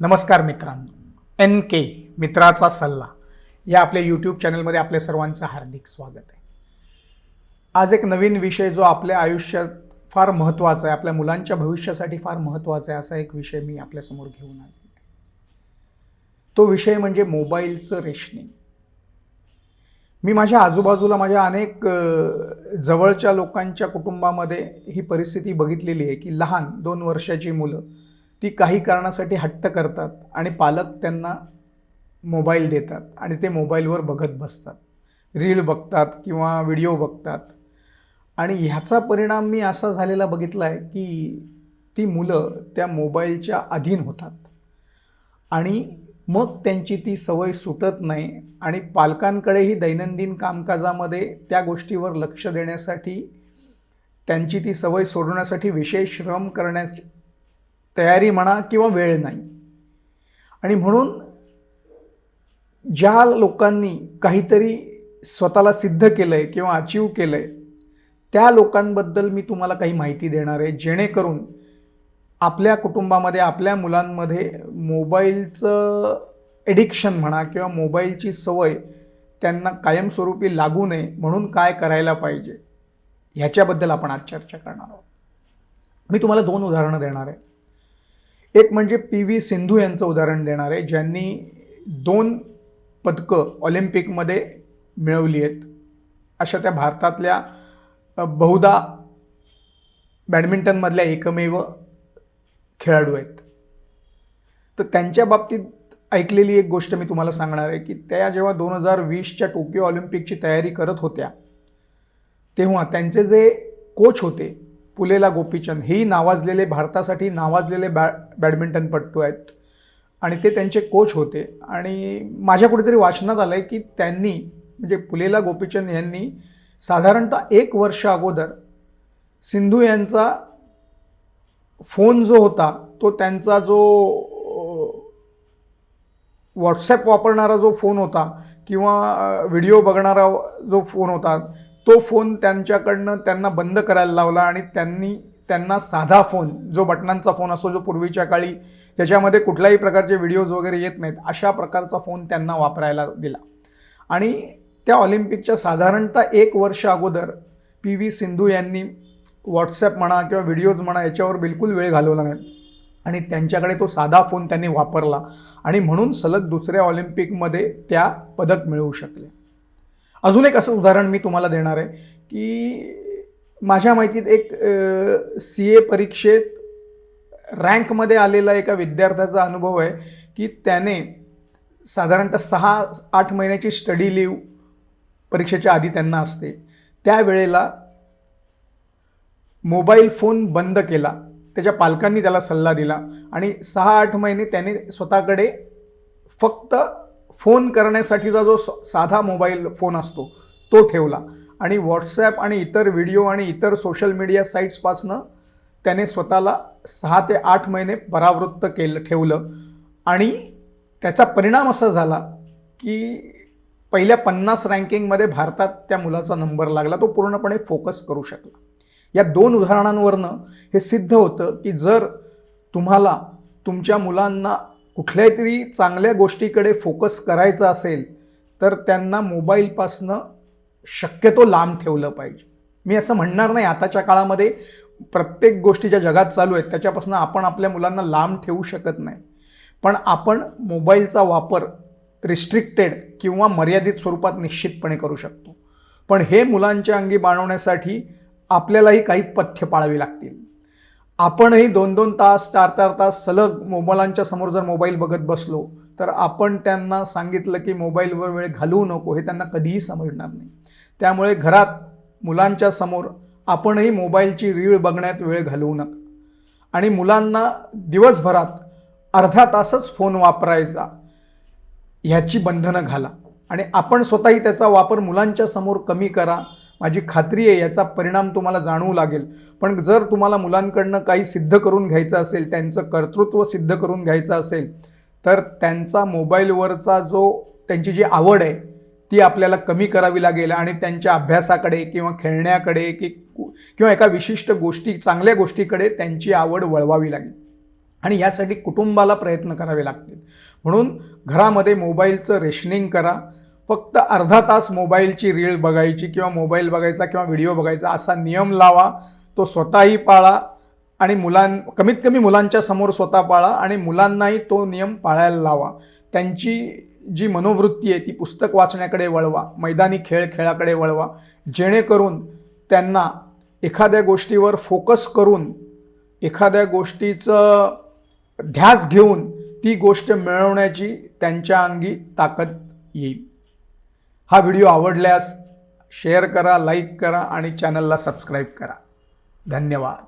नमस्कार मित्रांनो. एन के मित्राचा सल्ला. या आपल्या यूट्यूब चॅनलमध्ये आपल्या सर्वांचं हार्दिक स्वागत आहे. आज एक नवीन विषय जो आपल्या आयुष्यात फार महत्त्वाचा आहे आपल्या मुलांच्या भविष्यासाठी फार महत्त्वाचा आहे असा एक विषय मी आपल्यासमोर घेऊन आलो तो विषय म्हणजे मोबाईलचं रेशनिंग. मी माझ्या आजूबाजूला माझ्या अनेक जवळच्या लोकांच्या कुटुंबामध्ये ही परिस्थिती बघितलेली आहे की लहान दोन वर्षाची मुलं ती काही कारणासाठी हट्ट करतात आणि पालक त्यांना मोबाईल देतात आणि ते मोबाईलवर बघत बसतात. रील बघतात किंवा व्हिडिओ बघतात. आणि ह्याचा परिणाम मी असा झालेला बघितला आहे की ती मुलं त्या मोबाईलच्या अधीन होतात. आणि मग त्यांची ती सवय सुटत नाही आणि पालकांकडेही दैनंदिन कामकाजामध्ये त्या गोष्टीवर लक्ष देण्यासाठी त्यांची ती सवय सोडवण्यासाठी विशेष श्रम करण्याची तयारी म्हणा किंवा वेळ नाही. आणि म्हणून ज्या लोकांनी काहीतरी स्वतःला सिद्ध केलं आहे किंवा अचीव केलं आहे त्या लोकांबद्दल मी तुम्हाला काही माहिती देणार आहे. जेणेकरून आपल्या कुटुंबामध्ये आपल्या मुलांमध्ये मोबाईलचं एडिक्शन म्हणा किंवा मोबाईलची सवय त्यांना कायमस्वरूपी लागू नये म्हणून काय करायला पाहिजे ह्याच्याबद्दल आपण आज चर्चा करणार आहोत. मी तुम्हाला दोन उदाहरणं देणार आहे. एक म्हणजे पी व्ही सिंधू यांचं उदाहरण देणार आहे ज्यांनी दोन पदकं ऑलिम्पिकमध्ये मिळवली आहेत. अशा त्या भारतातल्या बहुधा बॅडमिंटनमधल्या एकमेव खेळाडू आहेत. तर त्यांच्या बाबतीत ऐकलेली एक गोष्ट मी तुम्हाला सांगणार आहे की त्या जेव्हा दोन हजार वीसच्या टोकियो ऑलिम्पिकची तयारी करत होत्या तेव्हा त्यांचे जे कोच होते पुलेला गोपीचंद. हेही नावाजलेले भारतासाठी नावाजलेले बॅ बॅडमिंटनपटू आहेत. आणि ते त्यांचे कोच होते. आणि माझ्या कुठेतरी वाचनात आलं आहे की त्यांनी म्हणजे पुलेला गोपीचंद यांनी साधारणतः एक वर्ष अगोदर सिंधू यांचा फोन जो होता तो त्यांचा जो व्हॉट्सॲप वापरणारा जो फोन होता किंवा व्हिडिओ बघणारा जो फोन होता तो फोन त्यांच्याकडनं त्यांना बंद करायला लावला आणि त्यांनी त्यांना साधा फोन जो बटनांचा फोन असतो जो पूर्वीच्या काळी ज्याच्यामध्ये कुठल्याही प्रकारचे व्हिडिओज वगैरे येत नाहीत अशा प्रकारचा फोन त्यांना वापरायला दिला. आणि त्या ऑलिम्पिकच्या साधारणतः एक वर्ष अगोदर पी व्ही सिंधू यांनी व्हॉट्सॲप म्हणा किंवा व्हिडिओज म्हणा याच्यावर बिलकुल वेळ घालवला नाही. आणि त्यांच्याकडे तो साधा फोन त्यांनी वापरला. आणि म्हणून सलग दुसऱ्या ऑलिम्पिकमध्ये त्या पदक मिळवू शकले. अजून एक असं उदाहरण मी तुम्हाला देणार आहे की माझ्या माहितीत एक सी ए परीक्षेत रँकमध्ये आलेला एका विद्यार्थ्याचा अनुभव आहे की त्याने साधारणतः सहा आठ महिन्याची स्टडी लिव्ह परीक्षेच्या आधी त्यांना असते. त्यावेळेला मोबाईल फोन बंद केला. त्याच्या पालकांनी त्याला सल्ला दिला आणि सहा आठ महिने त्याने स्वतःकडे फक्त फोन करण्यासाठीचा जो स- साधा मोबाईल फोन असतो तो ठेवला. आणि व्हॉट्सॲप आणि इतर व्हिडिओ आणि इतर सोशल मीडिया साईट्सपासनं त्याने स्वतःला सहा ते आठ महिने परावृत्त केलं ठेवलं. आणि त्याचा परिणाम असा झाला की पहिल्या पन्नास रँकिंगमध्ये भारतात त्या मुलाचा नंबर लागला तो पूर्णपणे फोकस करू शकला. या दोन उदाहरणांवरनं हे सिद्ध होतं की जर तुम्हाला तुमच्या मुलांना कुठल्याही तरी चांगल्या गोष्टीकडे फोकस करायचा असेल तर त्यांना मोबाईलपासनं शक्यतो लांब ठेवलं पाहिजे. मी असं म्हणणार नाही आताच्या काळामध्ये प्रत्येक गोष्टी ज्या जगात चालू आहेत त्याच्यापासून आपण आपल्या मुलांना लांब ठेवू शकत नाही. पण आपण मोबाईलचा वापर रिस्ट्रिक्टेड किंवा मर्यादित स्वरूपात निश्चितपणे करू शकतो. पण हे मुलांच्या अंगी बाणवण्यासाठी आपल्यालाही काही पथ्य पाळावी लागतील. आपणही दोन दोन तास चार चार तास सलग मोबाईलांच्या समोर जर मोबाईल बघत बसलो तर आपण त्यांना सांगितलं की मोबाईलवर वेळ घालवू नको हे त्यांना कधीही समजणार नाही. त्यामुळे घरात मुलांच्या समोर आपणही मोबाईलची रीळ बघण्यात वेळ घालवू नका. आणि मुलांना दिवसभरात अर्धा तासच फोन वापरायचा ह्याची बंधनं घाला. आणि आपण स्वतःही त्याचा वापर मुलांच्या समोर कमी करा माझी खात्री आहे याचा परिणाम तुम्हाला जाणवू लागेल. पण जर तुम्हाला मुलांकडनं काही सिद्ध करून घ्यायचं असेल त्यांचं कर्तृत्व सिद्ध करून घ्यायचं असेल तर त्यांचा मोबाईलवरचा जो त्यांची जी आवड आहे ती आपल्याला कमी करावी लागेल आणि त्यांच्या अभ्यासाकडे किंवा खेळण्याकडे की किंवा एका विशिष्ट गोष्टी चांगल्या गोष्टीकडे त्यांची आवड वळवावी लागेल. आणि यासाठी कुटुंबाला प्रयत्न करावे लागतील. म्हणून घरामध्ये मोबाईलचं रेशनिंग करा. फक्त अर्धा तास मोबाईलची रीळ बघायची किंवा मोबाईल बघायचा किंवा व्हिडिओ बघायचा असा नियम लावा तो स्वतःही पाळा आणि मुलां कमीत कमी मुलांच्या समोर स्वतः पाळा आणि मुलांनाही तो नियम पाळायला लावा. त्यांची जी मनोवृत्ती आहे ती पुस्तक वाचण्याकडे वळवा मैदानी खेळ खेळाकडे वळवा जेणेकरून त्यांना एखाद्या गोष्टीवर फोकस करून एखाद्या गोष्टीचं ध्यास घेऊन ती गोष्ट मिळवण्याची त्यांच्या अंगी ताकद येईल. हा व्हिडिओ आवडल्यास शेअर करा लाईक करा आणि चॅनलला सबस्क्राईब करा. धन्यवाद.